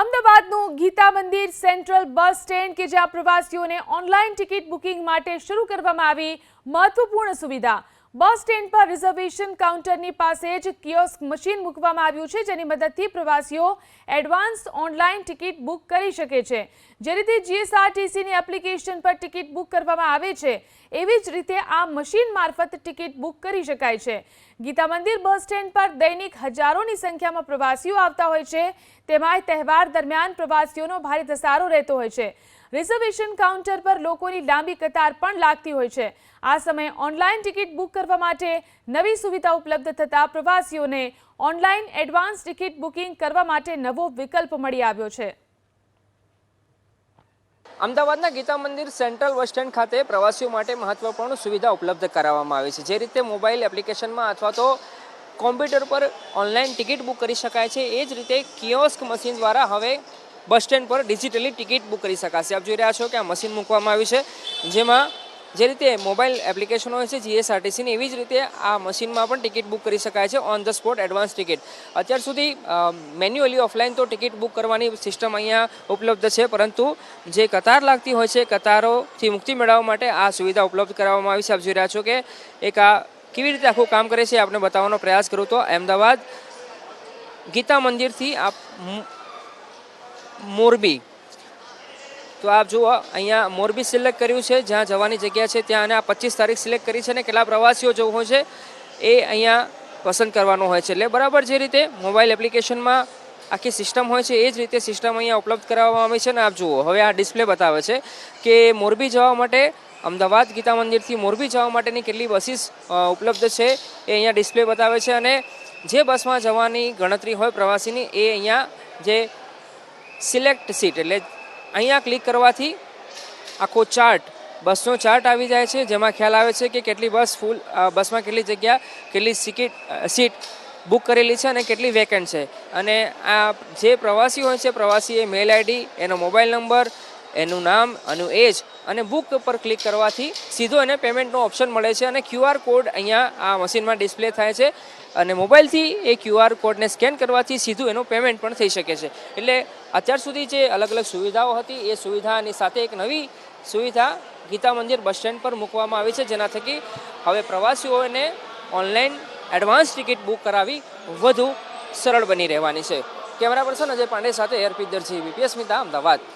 અમદાવાદનું ગીતા મંદિર central bus stand કે જ્યાં પ્રવાસીઓને ઓનલાઈન ટિકિટ બુકિંગ માટે શરૂ કરવામાં આવી મહત્વપૂર્ણ સુવિધા. બસ સ્ટેન્ડ પર રિઝર્વેશન કાઉન્ટરની પાસે જ કિયોસ્ક મશીન મૂકવામાં આવ્યું છે, જેની મદદથી પ્રવાસીઓ એડવાન્સ ઓનલાઈન ટિકિટ બુક કરી શકે છે. જે રીતે જીએસઆરટીસીની એપ્લિકેશન પર ટિકિટ બુક કરવામાં આવે છે એવી જ રીતે આ મશીન મારફત ટિકિટ બુક કરી શકાય છે. ગીતા મંદિર બસ સ્ટેન્ડ પર દૈનિક હજારોની સંખ્યામાં પ્રવાસીઓ આવતા હોય છે. તેમાંય તહેવાર દરમિયાન પ્રવાસીઓનો ભારે ધસારો રહેતો હોય છે. રિઝર્વેશન કાઉન્ટર પર લોકોની લાંબી કતાર પણ લાગતી હોય છે. આ સમયે ઓનલાઈન ટિકિટ બુક કરવા માટે નવી સુવિધા ઉપલબ્ધ થતાં પ્રવાસીઓને ઓનલાઈન એડવાન્સ ટિકિટ બુકિંગ કરવા માટે નવો વિકલ્પ મળી આવ્યો છે. અમદાવાદના ગીતા મંદિર સેન્ટ્રલ બસ સ્ટેન્ડ ખાતે પ્રવાસીઓ માટે મહત્વપૂર્ણ સુવિધા ઉપલબ્ધ કરાવવામાં આવી છે. જે રીતે મોબાઈલ એપ્લિકેશનમાં અથવા તો કોમ્પ્યુટર પર ઓનલાઈન ટિકિટ બુક કરી શકાય છે, એ જ રીતે કિયોસ્ક મશીન દ્વારા હવે બસ સ્ટેન્ડ પર ડિજિટલી ટિકિટ બુક કરી શકાશે. આપ જોઈ રહ્યા છો કે આ મશીન મૂકવામાં આવ્યું છે, જેમાં જે રીતે મોબાઈલ એપ્લિકેશન હોય છે જીએસઆરટીસીની એવી જ રીતે આ મશીનમાં પણ ટિકિટ બુક કરી શકાય છે on the spot advance ticket. અત્યાર સુધી મેન્યુઅલી ઓફલાઈન તો ટિકિટ બુક કરવાની સિસ્ટમ અહીંયા ઉપલબ્ધ છે, પરંતુ જે કતાર લાગતી હોય છે, કતારોથી મુક્તિ મેળવવા માટે આ સુવિધા ઉપલબ્ધ કરાવવામાં આવી છે. આપ જોઈ રહ્યા છો કે એક આ કેવી રીતે આખું કામ કરે છે આપણે બતાવવાનો પ્રયાસ કરું તો, અમદાવાદ ગીતા મંદિરથી આપ મોરબી તો આપ જુઓ, અહીંયા મોરબી સિલેક્ટ કર્યું છે, જ્યાં જવાની જગ્યા છે, ત્યાં અને આ પચીસ તારીખ સિલેક્ટ કરી છે અને કેટલા પ્રવાસીઓ જવું છે, એ અહીંયા પસંદ કરવાનું હોય છે. એટલે બરાબર જે રીતે મોબાઈલ એપ્લિકેશનમાં આખી સિસ્ટમ હોય છે, એ જ રીતે સિસ્ટમ અહીંયા ઉપલબ્ધ કરાવવામાં આવી છે અને આપ જુઓ, હવે આ ડિસ્પ્લે બતાવે છે કે મોરબી જવા માટે, અમદાવાદ ગીતા મંદિરથી મોરબી જવા માટેની કેટલી બસીસ ઉપલબ્ધ છે, એ અહીંયા ડિસ્પ્લે બતાવે છે અને જે બસમાં જવાની ગણતરી હોય પ્રવાસીની, એ અહીંયા જે સિલેક્ટ સીટ એટલે અહીંયા ક્લિક કરવાથી આખો ચાર્ટ, બસનો ચાર્ટ આવી જાય છે, જેમાં ખ્યાલ આવે છે કે કેટલી બસ ફૂલ બસમાં કેટલી જગ્યા, કેટલી સિકીટ સીટ બુક કરેલી છે અને કેટલી વેકેન્ટ છે. અને આ જે પ્રવાસી હોય છે, પ્રવાસીએ મેલ આઈડી, એનો મોબાઈલ નંબર એનું નામ, એનું એજ અને બુક પર ક્લિક કરવાથી સીધો એને પેમેન્ટનો ઓપ્શન મળે છે અને ક્યુઆર કોડ અહીંયા આ મશીનમાં ડિસ્પ્લે થાય છે અને મોબાઈલથી એ ક્યુઆર કોડને સ્કેન કરવાથી સીધું એનું પેમેન્ટ પણ થઈ શકે છે. એટલે અત્યાર સુધી જે અલગ અલગ સુવિધાઓ હતી, એ સુવિધાની સાથે એક નવી સુવિધા ગીતા મંદિર બસ સ્ટેન્ડ પર મૂકવામાં આવી છે, જેના થકી હવે પ્રવાસીઓને ઓનલાઈન એડવાન્સ ટિકિટ બુક કરાવી વધુ સરળ બની રહેવાની છે. કેમેરા પર્સન અજય પાંડે સાથે એરપી દરજી બીપીએસ મિતા અમદાવાદ.